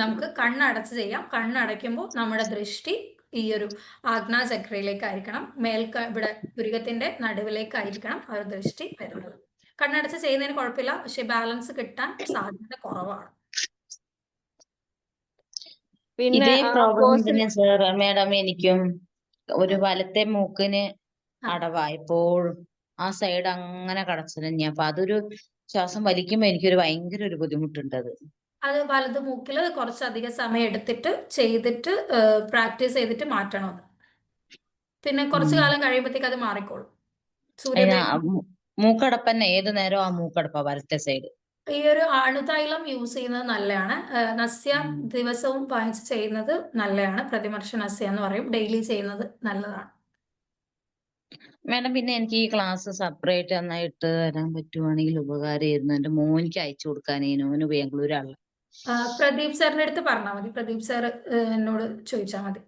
നമുക്ക് കണ്ണടച്ച് ചെയ്യാം. കണ്ണടയ്ക്കുമ്പോൾ നമ്മുടെ ദൃഷ്ടി ഈ ഒരു ആഗ്നാചക്രയിലേക്കായിരിക്കണം മേൽക്ക ഇവിടെ പുരികത്തിന്റെ നടുവിലേക്കായിരിക്കണം ആ ഒരു ദൃഷ്ടി വരുന്നത്. കണ്ണടച്ച് ചെയ്യുന്നതിന് കുഴപ്പമില്ല. പക്ഷെ ബാലൻസ് കിട്ടാൻ സാധ്യത കുറവാണ്. പിന്നെ ഇതേ ആ പ്രോബ്ലം പോസിൽ തന്നെ സാർ മാഡം എനിക്കും ഒരു വലത്തെ മൂക്കിന് അടവായപ്പോഴും അടവാ എപ്പോഴും. ആ സൈഡ് അങ്ങനെ കടച്ചു തന്നെ അപ്പൊ അതൊരു ശ്വാസം വലിക്കുമ്പോ എനിക്കൊരു ഭയങ്കര ഒരു ബുദ്ധിമുട്ടുണ്ട് അത് വലത് മൂക്കിൽ കുറച്ചധികം സമയം എടുത്തിട്ട് ചെയ്തിട്ട് പ്രാക്ടീസ് ചെയ്തിട്ട് മാറ്റണം അത്. പിന്നെ കുറച്ചു കാലം കഴിയുമ്പോഴത്തേക്ക് അത് മാറിക്കോളും. മൂ- മൂക്കടപ്പന്നെ ഏത് നേരം ആ മൂക്കടപ്പ വലത്തെ സൈഡ് ഈ ഒരു അണുതൈലം യൂസ് ചെയ്യുന്നത് നല്ലതാണ് നസ്യ ദിവസവും വാങ്ങിച്ച് ചെയ്യുന്നത് നല്ലതാണ് പ്രതിമർശ നസ്യ എന്ന് പറയും. ഡെയിലി ചെയ്യുന്നത് നല്ലതാണ്. മാഡം പിന്നെ എനിക്ക് ഈ ക്ലാസ് സെപ്പറേറ്റ് നന്നായിട്ട് തരാൻ പറ്റുവാണെങ്കിൽ ഉപകാരമായിരുന്നു എന്റെ മോനിക്ക് അയച്ചു കൊടുക്കാനേനു. അവന് ബാംഗ്ലൂരാണ് ആ, പ്രദീപ് സാറിന്റെ അടുത്ത് പറഞ്ഞാൽ മതി. പ്രദീപ് സാർ എന്നോട് ചോദിച്ചാൽ മതി.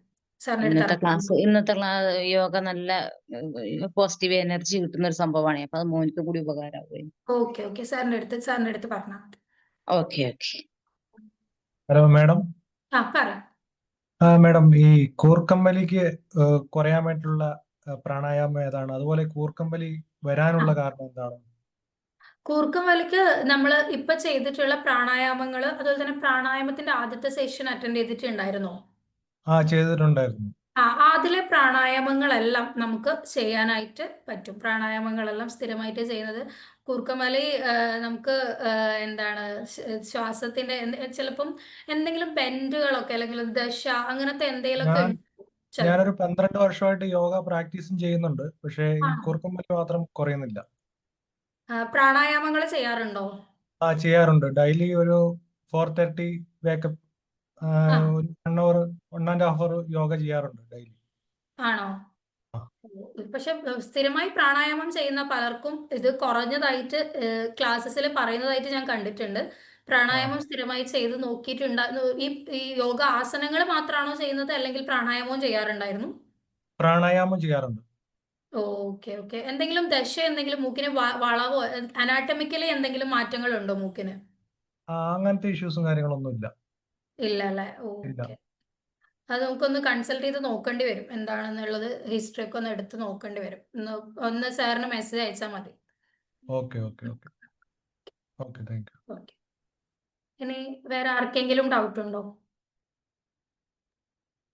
ഇന്നത്തെ ക്ലാസ് ഇന്നത്തെ ക്ലാസ് യോഗ നല്ല പോസിറ്റീവ് എനർജി കിട്ടുന്ന ഒരു സംഭവമാണ്. അപ്പൊ അത് മോനിക്കും കൂടി ഉപകാരമാവുകയും. Okay okay. സാറിന്റെ അടുത്ത് സാറിന്റെ അടുത്ത് പറഞ്ഞാൽ മതി. Okay okay. Hello madam. ആ പറ. മാഡം ഈ കൂർക്കമ്പലിക്ക് കുറയാൻ വേണ്ടിയിട്ടുള്ള പ്രാണായാമം ഏതാണ്? അതുപോലെ കൂർക്കമ്പലി വരാനുള്ള കാരണം എന്താണ്? കൂർക്കം വലിക്ക് നമ്മൾ ഇപ്പൊ ചെയ്തിട്ടുള്ള പ്രാണായാമങ്ങൾ അതുപോലെ തന്നെ പ്രാണായാമത്തിന്റെ ആദ്യത്തെ സെഷൻ അറ്റൻഡ് ചെയ്തിട്ടുണ്ടായിരുന്നോ? ആ ചെയ്തിട്ടുണ്ടായിരുന്നു. ആ അതിലെ പ്രാണായാമങ്ങളെല്ലാം നമുക്ക് ചെയ്യാനായിട്ട് പറ്റും. പ്രാണായാമങ്ങളെല്ലാം സ്ഥിരമായിട്ട് ചെയ്യുന്നത് കൂർക്കമലി നമുക്ക് എന്താണ് ശ്വാസത്തിന്റെ ചിലപ്പം എന്തെങ്കിലും ബെൻഡുകളൊക്കെ അല്ലെങ്കിൽ ദശ അങ്ങനത്തെ എന്തെങ്കിലുമൊക്കെ ഞാനൊരു പന്ത്രണ്ട് വർഷമായിട്ട് യോഗ പ്രാക്ടീസും ചെയ്യുന്നുണ്ട്. പക്ഷേ ഈ മാത്രം കുറയുന്നില്ല. പ്രാണായാമങ്ങൾ ചെയ്യാറുണ്ടോ? ആ ചെയ്യാറുണ്ട്. ഡെയിലി ഒരു ഫോർ തേർട്ടി വേക്കപ്പ് ഒരു one hour one and half hour yoga ചെയ്യാറുണ്ട് ഡെയിലി. ആണോ? പക്ഷെ സ്ഥിരമായി പ്രാണായാമം ചെയ്യുന്ന പലർക്കും ഇത് കുറഞ്ഞതായിട്ട് ക്ലാസ്സസിൽ പറയുന്നതായിട്ട് ഞാൻ കണ്ടിട്ടുണ്ട്. പ്രാണായാമം സ്ഥിരമായി ചെയ്ത് നോക്കിയിട്ടുണ്ട്. ഈ ഈ യോഗ ആസനങ്ങൾ മാത്രമാണോ ചെയ്യുന്നത് അല്ലെങ്കിൽ പ്രാണായാമവും ചെയ്യാറുണ്ടായിരുന്നു? പ്രാണായാമം ചെയ്യാറുണ്ട്. Okay okay. എന്തെങ്കിലും ദശ എന്തെങ്കിലും മൂക്കിന് വ- വളവോ അനാട്ടമിക്കലി എന്തെങ്കിലും മാറ്റങ്ങൾ ഉണ്ടോ മൂക്കിന്? ആ അങ്ങനത്തെ ഇഷ്യൂസും കാര്യങ്ങളൊന്നും ഇല്ല ഇല്ല. അല്ലേ ഇല്ല ഓക്കെ. അത് നമുക്കൊന്ന് കൺസൾട്ട് ചെയ്ത് നോക്കേണ്ടി വരും. എന്താണെന്നുള്ളത് ഹിസ്റ്ററി ഒക്കെ ഒന്ന് എടുത്ത് നോക്കേണ്ടി വരും. ഒന്ന് ഒന്ന് സാറിന് മെസ്സേജ് അയച്ചാൽ മതി. Okay okay okay. Okay thank you. Okay. ഇനി വേറെ ആർക്കെങ്കിലും ഡൗട്ട് ഉണ്ടോ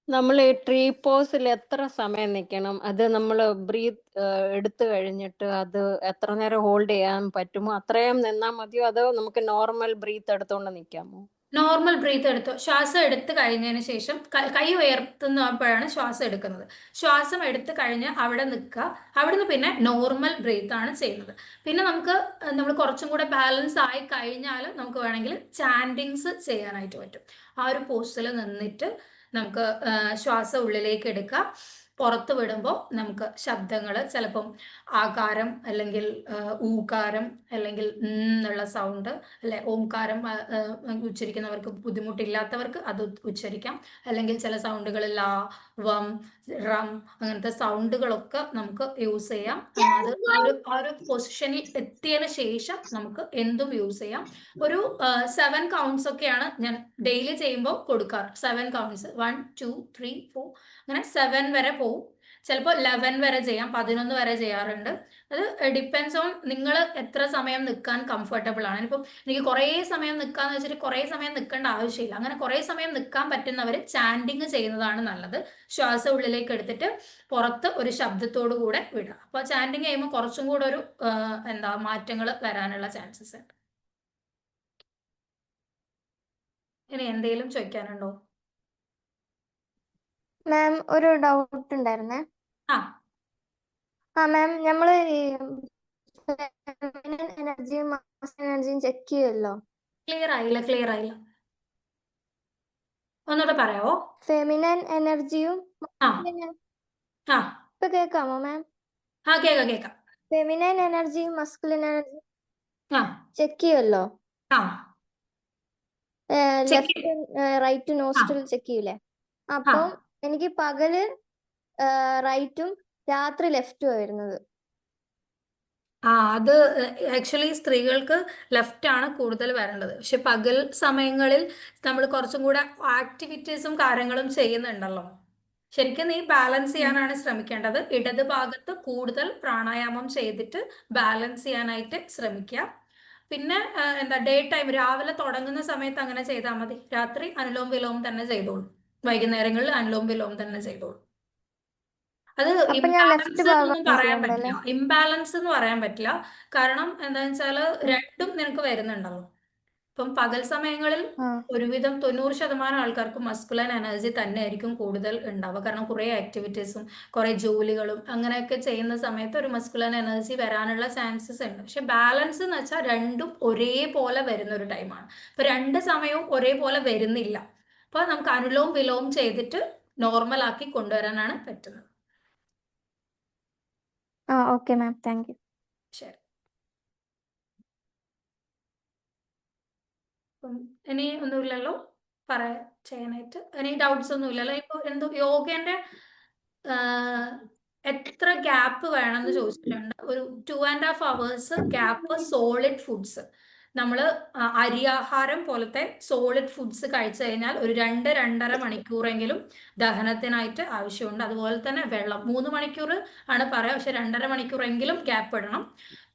നമ്മൾ ഈ ട്രീ പോസിൽ എത്ര സമയം നിൽക്കണം അത് നമ്മൾ ബ്രീത്ത് എടുത്തു കഴിഞ്ഞിട്ട് അത് എത്ര നേരം ഹോൾഡ് ചെയ്യാൻ പറ്റുമോ? അത്രയും നിന്നാൽ മതിയോ? അതോ നമുക്ക് നോർമൽ ബ്രീത്ത് എടുത്തുകൊണ്ട് നിൽക്കാമോ നോർമൽ ബ്രീത്ത് എടുത്തു? ശ്വാസം എടുത്തു കഴിഞ്ഞതിന് ശേഷം ക- ഉയർത്തുന്നപ്പോഴാണ് ശ്വാസം എടുക്കുന്നത്. ശ്വാസം എടുത്തു കഴിഞ്ഞ് അവിടെ നിൽക്കുക അവിടുന്ന് പിന്നെ നോർമൽ ബ്രീത്ത് ആണ് ചെയ്യുന്നത്. പിന്നെ നമുക്ക് നമ്മൾ കുറച്ചും കൂടെ ബാലൻസ് ആയി കഴിഞ്ഞാൽ നമുക്ക് വേണമെങ്കിൽ ചാൻഡിങ്സ് ചെയ്യാനായിട്ട് പറ്റും. ആ ഒരു പോസ്റ്റിൽ നിന്നിട്ട് നമുക്ക് ശ്വാസം ഉള്ളിലേക്ക് എടുക്കുക പുറത്ത് വിടുമ്പോൾ നമുക്ക് ശബ്ദങ്ങൾ ചിലപ്പം ആകാരം അല്ലെങ്കിൽ ഊകാരം അല്ലെങ്കിൽ എന്നുള്ള സൗണ്ട് അല്ലെ ഓംകാരം ഉച്ചരിക്കുന്നവർക്ക് ബുദ്ധിമുട്ടില്ലാത്തവർക്ക് അത് ഉച്ചരിക്കാം. അല്ലെങ്കിൽ ചില സൗണ്ടുകൾ ലാ വം റം അങ്ങനത്തെ സൗണ്ടുകളൊക്കെ നമുക്ക് യൂസ് ചെയ്യാം. അത് ആ ഒരു പൊസിഷനിൽ എത്തിയതിന് ശേഷം നമുക്ക് എന്തും യൂസ് ചെയ്യാം. ഒരു സെവൻ കൗണ്ട്സ് ഒക്കെയാണ് ഞാൻ ഡെയിലി ചെയ്യുമ്പോൾ കൊടുക്കാറ്. Seven counts one two three four അങ്ങനെ സെവൻ വരെ പോവും. ചിലപ്പോൾ ലെവൻ വരെ ചെയ്യാം പതിനൊന്ന് വരെ ചെയ്യാറുണ്ട്. അത് ഡിപ്പെൻസ് ഓൺ നിങ്ങൾ എത്ര സമയം നിൽക്കാൻ കംഫർട്ടബിൾ ആണ്. ഇപ്പം എനിക്ക് കുറേ സമയം നിൽക്കാന്ന് വെച്ചിട്ട് കുറേ സമയം നിൽക്കേണ്ട ആവശ്യമില്ല. അങ്ങനെ കുറേ സമയം നിൽക്കാൻ പറ്റുന്നവർ ചാൻഡിങ് ചെയ്യുന്നതാണ് നല്ലത്. ശ്വാസം ഉള്ളിലേക്ക് എടുത്തിട്ട് പുറത്ത് ഒരു ശബ്ദത്തോടു കൂടെ വിടുക. അപ്പോൾ ചാൻഡിങ് ചെയ്യുമ്പോൾ കുറച്ചും കൂടെ ഒരു എന്താ മാറ്റങ്ങൾ വരാനുള്ള ചാൻസസ് ഉണ്ട്. ഇനി എന്തെങ്കിലും ചോദിക്കാനുണ്ടോ? മാം ഒരു ഡൗട്ട് ഉണ്ടായിരുന്നേ. ആ. ആ മാം നമ്മൾ ഈ എനർജിയും മാസ് എനർജിയും ചെക്ക് ചെയ്യുമല്ലോ ക്ലിയർ ആയില്ല ക്ലിയർ ആയില്ല. ഒന്നുകൂടെ പറയാവോ? ഫെമിനൻ എനർജിയും ആ. ഇപ്പൊ കേക്കാമോ മാം ആ കേക്കാം കേക്കാം. ഫെമിനൻ എനർജിയും മസ്കുലിൻ എനർജിയും ചെക്ക് ചെയ്യുമല്ലോ റൈറ്റ് നോസ്റ്റിൽ ചെക്ക് ചെയ്യൂലേ? അപ്പം എനിക്ക് പകൽ റൈറ്റും രാത്രി ലെഫ്റ്റും വരുന്നത്. ആ അത് ആക്ച്വലി സ്ത്രീകൾക്ക് ലെഫ്റ്റ് ആണ് കൂടുതൽ വരേണ്ടത്. പക്ഷെ പകൽ സമയങ്ങളിൽ നമ്മൾ കുറച്ചും കൂടെ ആക്ടിവിറ്റീസും കാര്യങ്ങളും ചെയ്യുന്നുണ്ടല്ലോ. ശരിക്കും നീ ബാലൻസ് ചെയ്യാനാണ് ശ്രമിക്കേണ്ടത്. ഇടത് ഭാഗത്ത് കൂടുതൽ പ്രാണായാമം ചെയ്തിട്ട് ബാലൻസ് ചെയ്യാനായിട്ട് ശ്രമിക്കുക. പിന്നെ എന്താ ഡേ ടൈം രാവിലെ തുടങ്ങുന്ന സമയത്ത് അങ്ങനെ ചെയ്താൽ മതി. രാത്രി അനുലോം വിലോം തന്നെ ചെയ്തോളൂ. വൈകുന്നേരങ്ങളിൽ അനുലോം വിലോം തന്നെ ചെയ്തോളൂ. അത് ഇംബാലൻസ് എന്നൊന്നും പറയാൻ പറ്റില്ല. ഇംബാലൻസ് എന്ന് പറയാൻ പറ്റില്ല. കാരണം എന്താന്ന് വെച്ചാൽ രണ്ടും നിനക്ക് വരുന്നുണ്ടല്ലോ. ഇപ്പം പകൽ സമയങ്ങളിൽ ഒരുവിധം തൊണ്ണൂറ് ശതമാനം ആൾക്കാർക്ക് മസ്കുലൻ എനർജി തന്നെ ആയിരിക്കും കൂടുതൽ ഉണ്ടാവുക. കാരണം കുറേ ആക്ടിവിറ്റീസും കുറേ ജോലികളും അങ്ങനെയൊക്കെ ചെയ്യുന്ന സമയത്ത് ഒരു മസ്കുലൻ എനർജി വരാനുള്ള ചാൻസസ് ഉണ്ട്. പക്ഷെ ബാലൻസ് എന്ന് വെച്ചാൽ രണ്ടും ഒരേപോലെ വരുന്ന ഒരു ടൈമാണ് ഇപ്പൊ രണ്ട് സമയവും ഒരേപോലെ വരുന്നില്ല. അപ്പൊ നമുക്ക് അനുലോം വിലോം ചെയ്തിട്ട് നോർമൽ ആക്കി കൊണ്ടുവരാനാണ് പറ്റുന്നത്. ആ ഓക്കെ മാം താങ്ക് യു ശരി. അപ്പം ഇനി ഒന്നുമില്ലല്ലോ? പറയാ ചെയ്യാനായിട്ട്. ഇനി ഡൗട്ട്സ് ഒന്നുമില്ലല്ലോ? ഇപ്പൊ എന്തോ യോഗന്റെ എത്ര ഗ്യാപ്പ് വേണമെന്ന് ചോദിച്ചിട്ടുണ്ട്. ഒരു two and half hours gap solid foods നമ്മൾ അരിയാഹാരം പോലത്തെ സോളിഡ് ഫുഡ്സ് കഴിച്ചു കഴിഞ്ഞാൽ ഒരു രണ്ട് രണ്ടര മണിക്കൂറെങ്കിലും ദഹനത്തിനായിട്ട് ആവശ്യമുണ്ട്. അതുപോലെ തന്നെ വെള്ളം. മൂന്ന് മണിക്കൂർ ആണ് പറയാം പക്ഷെ രണ്ടര മണിക്കൂറെങ്കിലും ഗ്യാപ്പ് ഇടണം.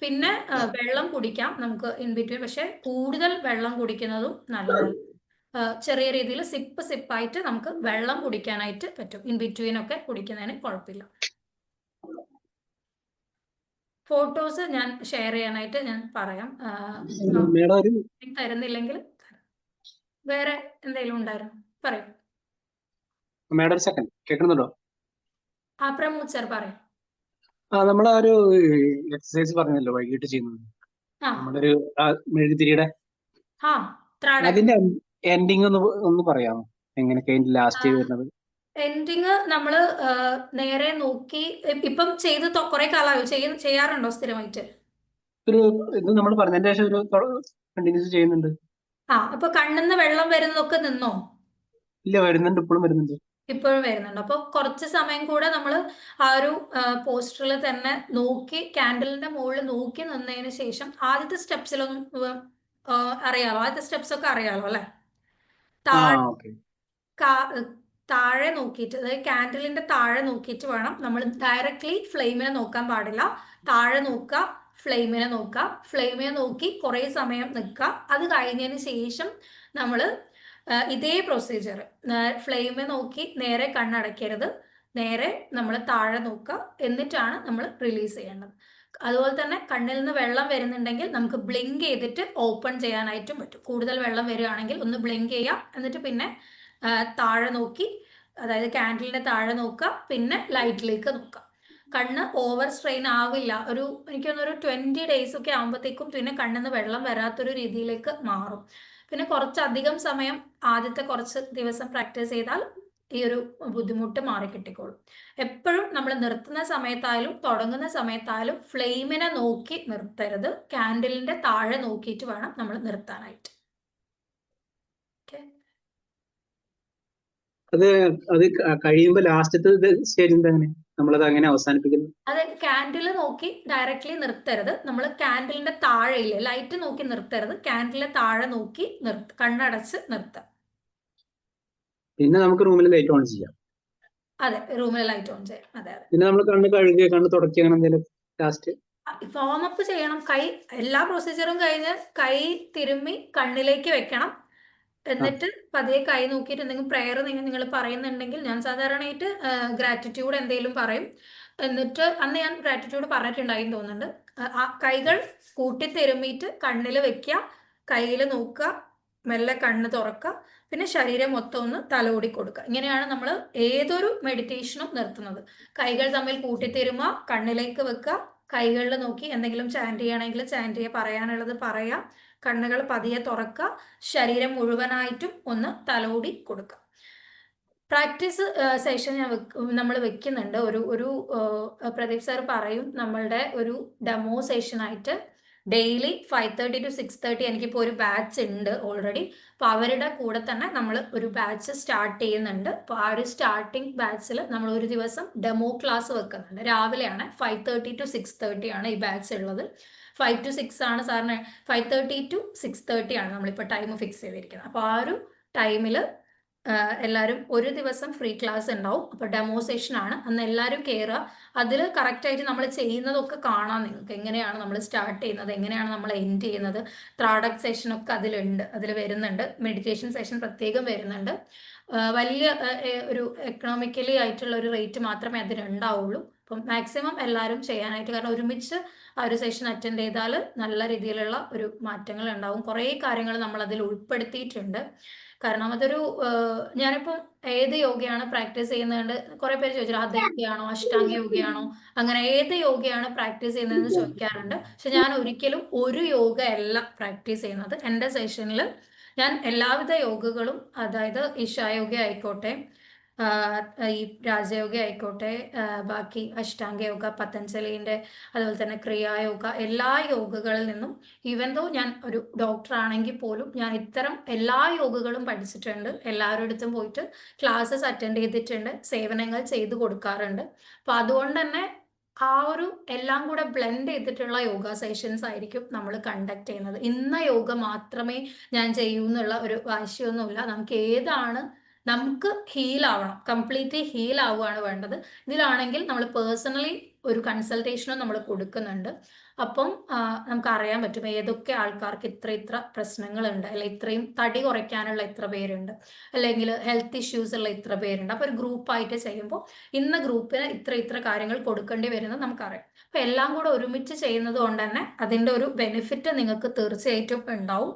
പിന്നെ വെള്ളം കുടിക്കാം നമുക്ക് ഇൻ ബിറ്റ്വീൻ പക്ഷെ കൂടുതൽ വെള്ളം കുടിക്കുന്നതും നല്ലതാണ്. ചെറിയ രീതിയിൽ സിപ്പ് സിപ്പായിട്ട് നമുക്ക് വെള്ളം കുടിക്കാനായിട്ട് പറ്റും. ഇൻ ബിറ്റ്വീൻ ഒക്കെ കുടിക്കുന്നതിന് കുഴപ്പമില്ല. ഫോട്ടോസ് ഞാൻ ഷെയർ ചെയ്യാനായിട്ട് ഞാൻ പറയാം. തരുന്നില്ലെങ്കിൽ വേറെ എന്തെങ്കിലും ഉണ്ടായിരുന്നു? പറയൂ. മാഡം സെക്കൻഡ് കേൾക്കുന്നുണ്ടോ? ആ പ്രമോദ് സർ പറയും. ആ നമ്മൾ ആ ഒരു എക്സസൈസ് പറഞ്ഞല്ലോ വൈകിട്ട് ചെയ്യുന്നത്. നമ്മുടെ ഒരു മെഴുകുതിരിയുടെ അതിന്റെ എൻഡിങ് ഒന്ന് ഒന്ന് പറയാമോ? എങ്ങനെയൊക്കെ അതിന്റെ ലാസ്റ്റ്. വരുന്നത്? എൻഡിങ് നമ്മൾ നേരെ നോക്കി ഇപ്പം ചെയ്ത് കുറെ കാലമായോ ചെയ്യുന്ന ചെയ്യാറുണ്ടോ സ്ഥിരമായിട്ട്? ഒരു ഇത് നമ്മൾ പറഞ്ഞതിന്റെ ശേഷം ഒരു കണ്ടിന്യൂസ് ചെയ്യുന്നുണ്ട്. ആ അപ്പൊ കണ്ണിന്ന് വെള്ളം വരുന്നതൊക്കെ നിന്നോ? ഇല്ല വരുന്നുണ്ട്. ഇപ്പോഴും വരുന്നുണ്ട്. ഇപ്പോഴും വരുന്നുണ്ട്. അപ്പോൾ കുറച്ച് സമയം കൂടെ നമ്മൾ ആ ഒരു പോസ്റ്ററിൽ തന്നെ നോക്കി ക്യാൻഡലിന്റെ മുകളിൽ നോക്കി നിന്നതിന് ശേഷം ആദ്യത്തെ സ്റ്റെപ്സിലൊന്നും അറിയാലോ ആദ്യത്തെ സ്റ്റെപ്സ് ഒക്കെ അറിയാലോ അല്ലെ താഴെ താഴെ നോക്കിയിട്ട് അതായത് കാൻഡിലിന്റെ താഴെ നോക്കിയിട്ട് വേണം നമ്മൾ ഡയറക്ട്ലി ഫ്ലെയിമിനെ നോക്കാൻ പാടില്ല. താഴെ നോക്കുക ഫ്ലെയിമിനെ നോക്കുക. ഫ്ലെയിമിനെ നോക്കി കുറേ സമയം നിൽക്കുക. അത് കഴിഞ്ഞതിന് ശേഷം നമ്മൾ ഇതേ പ്രൊസീജിയർ ഫ്ലെയിമെ നോക്കി നേരെ കണ്ണടയ്ക്കരുത്. നേരെ നമ്മൾ താഴെ നോക്കുക. എന്നിട്ടാണ് നമ്മൾ റിലീസ് ചെയ്യേണ്ടത്. അതുപോലെ തന്നെ കണ്ണിൽ നിന്ന് വെള്ളം വരുന്നുണ്ടെങ്കിൽ നമുക്ക് ബ്ലിങ്ക് ചെയ്തിട്ട് ഓപ്പൺ ചെയ്യാനായിട്ടും പറ്റും. കൂടുതൽ വെള്ളം വരികയാണെങ്കിൽ ഒന്ന് ബ്ലിങ്ക് ചെയ്യുക. എന്നിട്ട് പിന്നെ താഴെ നോക്കി അതായത് ക്യാൻഡിലിന്റെ താഴെ നോക്കുക പിന്നെ ലൈറ്റിലേക്ക് നോക്കുക. കണ്ണ് ഓവർ സ്ട്രെയിൻ ആവില്ല. ഒരു എനിക്ക് തോന്നുന്നു ഒരു ട്വന്റി ഡേയ്സ് ഒക്കെ ആകുമ്പോഴത്തേക്കും പിന്നെ കണ്ണിന്ന് വെള്ളം വരാത്തൊരു രീതിയിലേക്ക് മാറും. പിന്നെ കുറച്ചധികം സമയം ആദ്യത്തെ കുറച്ച് ദിവസം പ്രാക്ടീസ് ചെയ്താൽ ഈ ഒരു ബുദ്ധിമുട്ട് മാറി കിട്ടിക്കോളും. എപ്പോഴും നമ്മൾ നിർത്തുന്ന സമയത്തായാലും തുടങ്ങുന്ന സമയത്തായാലും ഫ്ലെയിമിനെ നോക്കി നിർത്തരുത്. കാൻഡിലിന്റെ താഴെ നോക്കിയിട്ട് വേണം നമ്മൾ നിർത്താനായിട്ട് ഓക്കെ അത് അത് കഴിയുമ്പോ ലാസ്റ്റത്തെ സ്റ്റേജ് എന്താ അങ്ങനെ നമ്മളത് അങ്ങനെ അവസാനിപ്പിക്കുന്നു. അത് കാൻഡിൽ നോക്കി ഡയറക്ട്ലി നിർത്തരുത്. നമ്മൾ കാൻഡിലിന്റെ താഴെയിൽ ലൈറ്റ് നോക്കി നിർത്തരുത്. കാൻഡിലെ താഴെ നോക്കി നിർത്ത കണ്ണടച്ച് നിർത്ത. പിന്നെ നമുക്ക് റൂമിൽ ലൈറ്റ് ഓൺ ചെയ്യാം. അതെ റൂമിൽ ലൈറ്റ് ഓൺ ചെയ്യാം. അതെ അതെ. പിന്നെ നമ്മൾ കണ്ണ് കഴുകി കണ്ണ് തുടക്കി അങ്ങനെ എന്തെങ്കിലും ലാസ്റ്റ് ഫോം അപ്പ് ചെയ്യണം. കൈ എല്ലാ പ്രൊസീജിയറും കഴിഞ്ഞ് കൈ തിരുമ്മി കണ്ണിലേക്ക് വെക്കണം. എന്നിട്ട് പതിയെ കൈ നോക്കിയിട്ട് എന്തെങ്കിലും പ്രെയർ നിങ്ങൾ പറയുന്നുണ്ടെങ്കിൽ ഞാൻ സാധാരണയായിട്ട് ഗ്രാറ്റിറ്റ്യൂഡ് എന്തെങ്കിലും പറയും. എന്നിട്ട് അന്ന് ഞാൻ ഗ്രാറ്റിറ്റ്യൂഡ് പറഞ്ഞിട്ടുണ്ടായി തോന്നുന്നുണ്ട്. കൈകൾ കൂട്ടി തിരുമ്മിയിട്ട് കണ്ണിൽ വെക്കുക കയ്യിൽ നോക്കുക മെല്ലെ കണ്ണ് തുറക്കുക പിന്നെ ശരീരം മൊത്തം ഒന്ന് തലോടി കൊടുക്കുക. ഇങ്ങനെയാണ് നമ്മൾ ഏതൊരു മെഡിറ്റേഷനും നിർത്തുന്നത്. കൈകൾ തമ്മിൽ കൂട്ടിത്തരുമ കണ്ണിലേക്ക് വെക്കുക കൈകളിൽ നോക്കി എന്തെങ്കിലും ചാന്റ് ചെയ്യണമെങ്കിൽ ചാന്റ് ചെയ്യുക പറയാനുള്ളത് പറയാം. കണ്ണുകൾ പതിയെ തുറക്കുക. ശരീരം മുഴുവനായിട്ടും ഒന്ന് തലോടി കൊടുക്കുക. പ്രാക്ടീസ് സെഷൻ ഞാൻ നമ്മൾ വെക്കുന്നുണ്ട്. ഒരു ഒരു പ്രദീപ് സാർ പറയും നമ്മളുടെ ഒരു ഡെമോ സെഷൻ ആയിട്ട് daily five thirty to six thirty എനിക്കിപ്പോൾ ഒരു ബാച്ച് ഉണ്ട് ഓൾറെഡി. അപ്പോൾ അവരുടെ കൂടെ തന്നെ നമ്മൾ ഒരു ബാച്ച് സ്റ്റാർട്ട് ചെയ്യുന്നുണ്ട്. അപ്പോൾ ആ ഒരു സ്റ്റാർട്ടിംഗ് ബാച്ചിൽ നമ്മൾ ഒരു ദിവസം ഡെമോ ക്ലാസ് വെക്കുന്നുണ്ട്. രാവിലെയാണ് five thirty to six thirty ആണ് ഈ ബാച്ച് ഉള്ളത്. ഫൈവ് ടു സിക്സ് ആണ് സാറിന് five thirty to six thirty ആണ് നമ്മളിപ്പോൾ ടൈം ഫിക്സ് ചെയ്തിരിക്കുന്നത്. അപ്പോൾ ആ ഒരു ടൈമിൽ എല്ലാവരും ഒരു ദിവസം ഫ്രീ ക്ലാസ് ഉണ്ടാവും. അപ്പോൾ ഡെമോ സെഷൻ ആണ്. അന്ന് എല്ലാവരും കയറുക അതിൽ കറക്റ്റായിട്ട് നമ്മൾ ചെയ്യുന്നതൊക്കെ കാണാം നിങ്ങൾക്ക്. എങ്ങനെയാണ് നമ്മൾ സ്റ്റാർട്ട് ചെയ്യുന്നത്? എങ്ങനെയാണ് നമ്മൾ എൻഡ് ചെയ്യുന്നത്? ത്രാഡക് സെഷനൊക്കെ അതിലുണ്ട്. അതിൽ വരുന്നുണ്ട്. മെഡിറ്റേഷൻ സെഷൻ പ്രത്യേകം വരുന്നുണ്ട്. വലിയ ഒരു എക്കണോമിക്കലി ആയിട്ടുള്ള ഒരു റേറ്റ് മാത്രമേ അതിനുണ്ടാവുള്ളൂ അപ്പം മാക്സിമം എല്ലാവരും ചെയ്യാനായിട്ട് കാരണം ഒരുമിച്ച് ആ ഒരു സെഷൻ അറ്റൻഡ് ചെയ്താൽ നല്ല രീതിയിലുള്ള ഒരു മാറ്റങ്ങൾ ഉണ്ടാവും. കുറേ കാര്യങ്ങൾ നമ്മൾ അതിൽ ഉൾപ്പെടുത്തിയിട്ടുണ്ട്. കാരണം അതൊരു ഞാനിപ്പം ഏത് യോഗയാണ് പ്രാക്ടീസ് ചെയ്യുന്നത് കുറെ പേര് ചോദിച്ചു അത് യോഗയാണോ അഷ്ടാംഗ യോഗയാണോ അങ്ങനെ ഏത് യോഗയാണ് പ്രാക്ടീസ് ചെയ്യുന്നതെന്ന് ചോദിക്കാറുണ്ട്. പക്ഷെ ഞാൻ ഒരിക്കലും ഒരു യോഗ അല്ല പ്രാക്ടീസ് ചെയ്യുന്നത്. എന്റെ സെഷനിൽ ഞാൻ എല്ലാവിധ യോഗകളും അതായത് ഇഷായോഗ ആയിക്കോട്ടെ ഈ രാജയോഗ ആയിക്കോട്ടെ ബാക്കി അഷ്ടാംഗ യോഗ പതഞ്ജലിന്റെ അതുപോലെ തന്നെ ക്രിയായോഗ എല്ലാ യോഗകളിൽ നിന്നും ഈവൻ ദോ ഞാൻ ഒരു ഡോക്ടർ ആണെങ്കിൽ പോലും ഞാൻ ഇത്തരം എല്ലാ യോഗകളും പഠിച്ചിട്ടുണ്ട്. എല്ലാവരുടെ അടുത്തും പോയിട്ട് ക്ലാസ്സസ് അറ്റൻഡ് ചെയ്തിട്ടുണ്ട് സേവനങ്ങൾ ചെയ്തു കൊടുക്കാറുണ്ട്. അപ്പോൾ അതുകൊണ്ട് തന്നെ ആ ഒരു എല്ലാം കൂടെ ബ്ലെൻഡ് ചെയ്തിട്ടുള്ള യോഗ സെഷൻസ് ആയിരിക്കും നമ്മൾ കണ്ടക്ട് ചെയ്യുന്നത്. ഇന്ന യോഗ മാത്രമേ ഞാൻ ചെയ്യൂ എന്നുള്ള ഒരു വാശിയൊന്നുമില്ല നമുക്ക് ഏതാണ് നമുക്ക് ഹീൽ ആവണം. കംപ്ലീറ്റ്ലി ഹീൽ ആവുകയാണ് വേണ്ടത്. ഇതിലാണെങ്കിൽ നമ്മൾ പേഴ്സണലി ഒരു കൺസൾട്ടേഷനും നമ്മൾ കൊടുക്കുന്നുണ്ട്. അപ്പം നമുക്ക് അറിയാൻ പറ്റും ഏതൊക്കെ ആൾക്കാർക്ക് ഇത്ര ഇത്ര പ്രശ്നങ്ങളുണ്ട്. അല്ലെ ഇത്രയും തടി കുറയ്ക്കാനുള്ള ഇത്ര പേരുണ്ട്. അല്ലെങ്കിൽ ഹെൽത്ത് ഇഷ്യൂസ് ഉള്ള ഇത്ര പേരുണ്ട്. അപ്പോൾ ഒരു ഗ്രൂപ്പായിട്ട് ചെയ്യുമ്പോൾ ഇന്ന ഗ്രൂപ്പിന് ഇത്ര ഇത്ര കാര്യങ്ങൾ കൊടുക്കേണ്ടി വരുന്നത് നമുക്കറിയാം. അപ്പോൾ എല്ലാം കൂടെ ഒരുമിച്ച് ചെയ്യുന്നത് കൊണ്ട് തന്നെ അതിന്റെ ഒരു ബെനിഫിറ്റ് നിങ്ങൾക്ക് തീർച്ചയായിട്ടും ഉണ്ടാവും.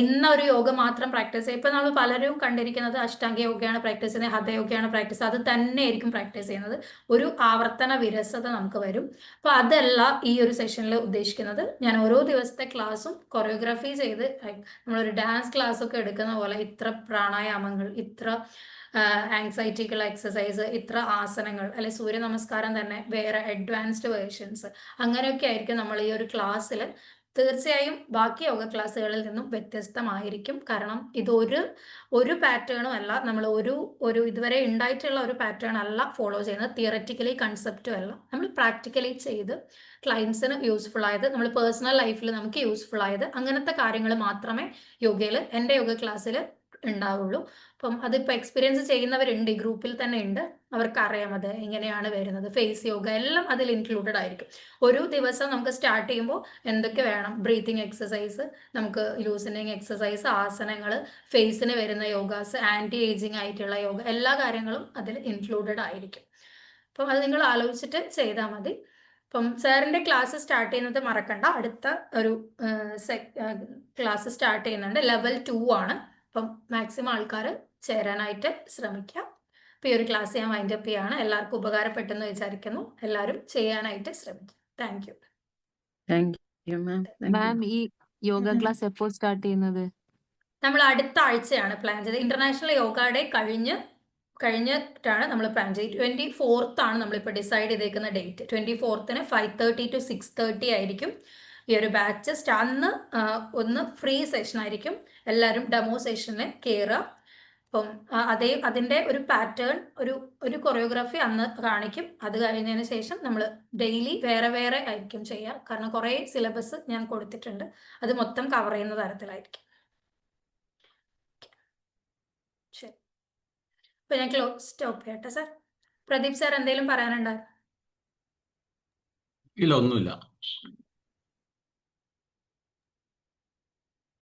ഇന്ന ഒരു യോഗ മാത്രം പ്രാക്ടീസ് ചെയ്യുക. ഇപ്പൊ നമ്മൾ പലരും കണ്ടിരിക്കുന്നത് അഷ്ടാംഗ യോഗയാണ് പ്രാക്ടീസ് ചെയ്യുന്നത് ഹതയോഗയാണ് പ്രാക്ടീസ് അത് തന്നെയായിരിക്കും പ്രാക്ടീസ് ചെയ്യുന്നത്. ഒരു ആവർത്തന വിരസത നമുക്ക് വരും. അപ്പൊ അതല്ല ഈ ഒരു സെഷനിൽ ഉദ്ദേശിക്കുന്നത്. ഞാൻ ഓരോ ദിവസത്തെ ക്ലാസ്സും കൊറിയോഗ്രാഫി ചെയ്ത് നമ്മളൊരു ഡാൻസ് ക്ലാസ് ഒക്കെ എടുക്കുന്ന പോലെ ഇത്ര പ്രാണായാമങ്ങൾ ഇത്ര ആങ്സൈറ്റിക്കുള്ള എക്സസൈസ് ഇത്ര ആസനങ്ങൾ അല്ലെ സൂര്യ നമസ്കാരം തന്നെ വേറെ അഡ്വാൻസ്ഡ് വേർഷൻസ് അങ്ങനെയൊക്കെ ആയിരിക്കും നമ്മൾ ഈ ഒരു ക്ലാസ്സിൽ തീർച്ചയായും ബാക്കി യോഗ ക്ലാസ്സുകളിൽ നിന്നും വ്യത്യസ്തമായിരിക്കും. കാരണം ഇതൊരു ഒരു പാറ്റേണും അല്ല. നമ്മൾ ഒരു ഒരു ഇതുവരെ ഉണ്ടായിട്ടുള്ള ഒരു പാറ്റേൺ അല്ല ഫോളോ ചെയ്യുന്നത്. തിയററ്റിക്കലി കൺസെപ്റ്റും അല്ല. നമ്മൾ പ്രാക്ടിക്കലി ചെയ്ത് ക്ലയൻസിന് യൂസ്ഫുൾ ആയത് നമ്മൾ പേഴ്സണൽ ലൈഫിൽ നമുക്ക് യൂസ്ഫുൾ ആയത് അങ്ങനത്തെ കാര്യങ്ങൾ മാത്രമേ യോഗയിൽ എന്റെ യോഗ ക്ലാസ്സിൽ ഉണ്ടാവുള്ളൂ. അപ്പം അതിപ്പോൾ എക്സ്പീരിയൻസ് ചെയ്യുന്നവരുണ്ട് ഈ ഗ്രൂപ്പിൽ തന്നെ ഉണ്ട്. അവർക്ക് അറിയാം അത് എങ്ങനെയാണ് വരുന്നത്. ഫേസ് യോഗ എല്ലാം അതിൽ ഇൻക്ലൂഡഡ് ആയിരിക്കും. ഒരു ദിവസം നമുക്ക് സ്റ്റാർട്ട് ചെയ്യുമ്പോൾ എന്തൊക്കെ വേണം? ബ്രീത്തിങ് എക്സസൈസ് നമുക്ക് ലൂസനിങ് എക്സസൈസ് ആസനങ്ങൾ ഫേസിന് വരുന്ന യോഗാസ് ആന്റി ഏജിങ് ആയിട്ടുള്ള യോഗ എല്ലാ കാര്യങ്ങളും അതിൽ ഇൻക്ലൂഡഡ് ആയിരിക്കും. അപ്പം അത് നിങ്ങൾ ആലോചിച്ചിട്ട് ചെയ്താൽ മതി. അപ്പം സാറിന്റെ ക്ലാസ് സ്റ്റാർട്ട് ചെയ്യുന്നത് മറക്കണ്ട. അടുത്ത ഒരു ക്ലാസ് സ്റ്റാർട്ട് ചെയ്യുന്നുണ്ട്. ലെവൽ ടു ആണ്. അപ്പം മാക്സിമം ആൾക്കാർ ചേരാനായിട്ട് ശ്രമിക്കാം. അപ്പോൾ ഈ ഒരു ക്ലാസ് ഞാൻ വൈൻഡ് അപ്പ് ചെയ്യാണ്. എല്ലാവർക്കും ഉപകാരപ്പെട്ടെന്ന് വിചാരിക്കുന്നു. എല്ലാവരും ചെയ്യാനായിട്ട് ശ്രമിക്കും. Thank you thank you ma'am ma'am ഈ യോഗ ക്ലാസ് എപ്പോൾ സ്റ്റാർട്ട് ചെയ്യുന്നത്? നമ്മൾ അടുത്ത ആഴ്ചയാണ് പ്ലാൻ ചെയ്തത്. ഇന്റർനാഷണൽ യോഗ ഡേ കഴിഞ്ഞ് കഴിഞ്ഞിട്ടാണ് നമ്മൾ പ്ലാൻ ചെയ്ത് ട്വന്റി ഫോർത്താണ് നമ്മളിപ്പോൾ ഡിസൈഡ് ചെയ്തേക്കുന്ന date twenty ഫോർത്തിന് five thirty to six thirty ആയിരിക്കും ഈ ഒരു ബാച്ച് അന്ന് ഒന്ന് ഫ്രീ സെഷൻ ആയിരിക്കും. എല്ലാവരും ഡെമോ സെഷനിൽ കയറുക അപ്പം അതേ അതിന്റെ ഒരു പാറ്റേൺ ഒരു ഒരു കൊറിയോഗ്രാഫി അന്ന് കാണിക്കും. അത് കഴിഞ്ഞതിന് ശേഷം നമ്മൾ ഡെയിലി വേറെ വേറെ ആയിരിക്കും ചെയ്യുക കാരണം കുറേ സിലബസ് ഞാൻ കൊടുത്തിട്ടുണ്ട്. അത് മൊത്തം കവർ ചെയ്യുന്ന തരത്തിലായിരിക്കും. ശരി. അപ്പൊ ഞാൻ ക്ലോ സ്റ്റോപ്പ് ചെയ്യട്ടെ സാർ പ്രദീപ് സാർ എന്തെങ്കിലും പറയാനുണ്ടോ? ഇല്ല ഒന്നുമില്ല.